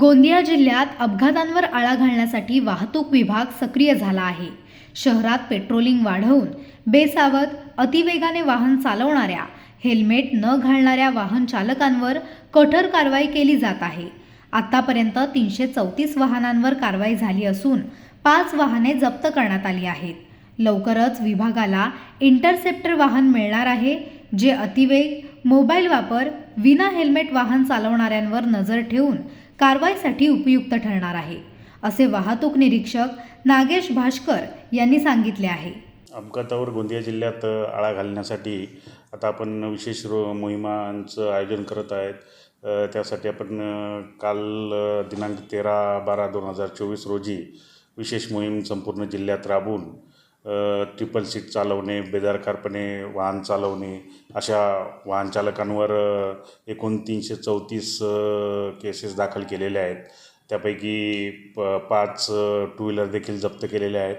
गोंदिया जिल्ह्यात अपघातांवर आळा घालण्यासाठी वाहतूक विभाग सक्रिय झाला आहे. शहरात पेट्रोलिंग वाढवून बेसावध अतिवेगाने वाहन चालवणाऱ्या हेल्मेट न घालणाऱ्या वाहन चालकांवर कठोर कारवाई केली जात आहे. आतापर्यंत तीनशे चौतीस वाहनांवर कारवाई झाली असून पाच वाहने जप्त करण्यात आली आहेत. लवकरच विभागाला इंटरसेप्टर वाहन मिळणार आहे जे अतिवेग मोबाईल वापर विना हेल्मेट वाहन चालवणाऱ्यांवर नजर ठेवून कारवाईसाठी उपयुक्त ठरणार आहे असे वाहतूक निरीक्षक नागेश भास्कर यांनी सांगितले आहे. अपघातावर गोंदिया जिल्ह्यात आळा घालण्यासाठी आता आपण विशेष रो मोहिमांचं आयोजन करत आहेत. त्यासाठी आपण काल दिनांक तेरा बारा दोन हजार चोवीस रोजी विशेष मोहीम संपूर्ण जिल्ह्यात राबवून ट्रिपल सीट चालवणे बेदरकारपणे वाहन चालवणे अशा वाहनचालकांवर एकूण तीनशे चौतीस केसेस दाखल केलेल्या आहेत. त्यापैकी प पाच टू व्हीलर देखील जप्त केलेल्या आहेत.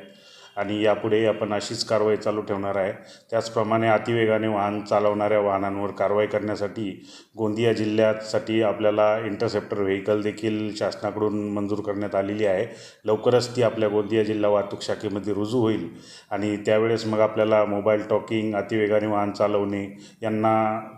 आणि यापुढे आपण अशीच कारवाई चालू ठेवणार आहे. त्याचप्रमाणे अतिवेगाने वाहन चालवणाऱ्या वाहनांवर कारवाई करण्यासाठी गोंदिया जिल्ह्यासाठी आपल्याला इंटरसेप्टर व्हेकल देखील शासनाकडून मंजूर करण्यात आलेली आहे. लवकरच ती आपल्या गोंदिया जिल्हा वाहतूक शाखेमध्ये रुजू होईल आणि त्यावेळेस मग आपल्याला मोबाईल टॉकिंग अतिवेगाने वाहन चालवणे यांना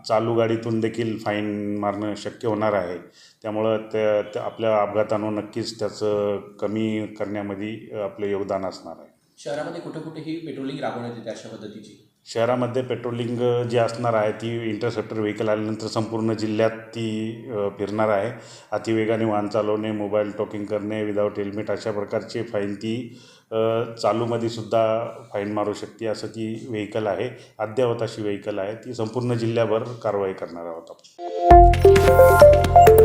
चालू गाडीतून देखील फाईन मारणं शक्य होणार आहे. त्यामुळं त्या आपल्या अपघातांवर नक्कीच त्याचं कमी करण्यामध्ये आपलं योगदान असणार आहे. शहरामध्ये कुठे कुठे ही पेट्रोलिंग राबवण्यात येते अशा पद्धतीची? शहरामध्ये पेट्रोलिंग जी असणार आहे ती इंटरसेप्टर व्हेकल आल्यानंतर संपूर्ण जिल्ह्यात ती फिरणार आहे. अतिवेगाने वाहन चालवणे मोबाईल टॉकिंग करणे विदाऊट हेल्मेट अशा प्रकारचे फाईन ती चालूमध्ये सुद्धा फाईन मारू शकते असं ती व्हेकल आहे. अद्ययावत अशी व्हेकल आहे. ती संपूर्ण जिल्ह्याभर कारवाई करणार आहोत आपण.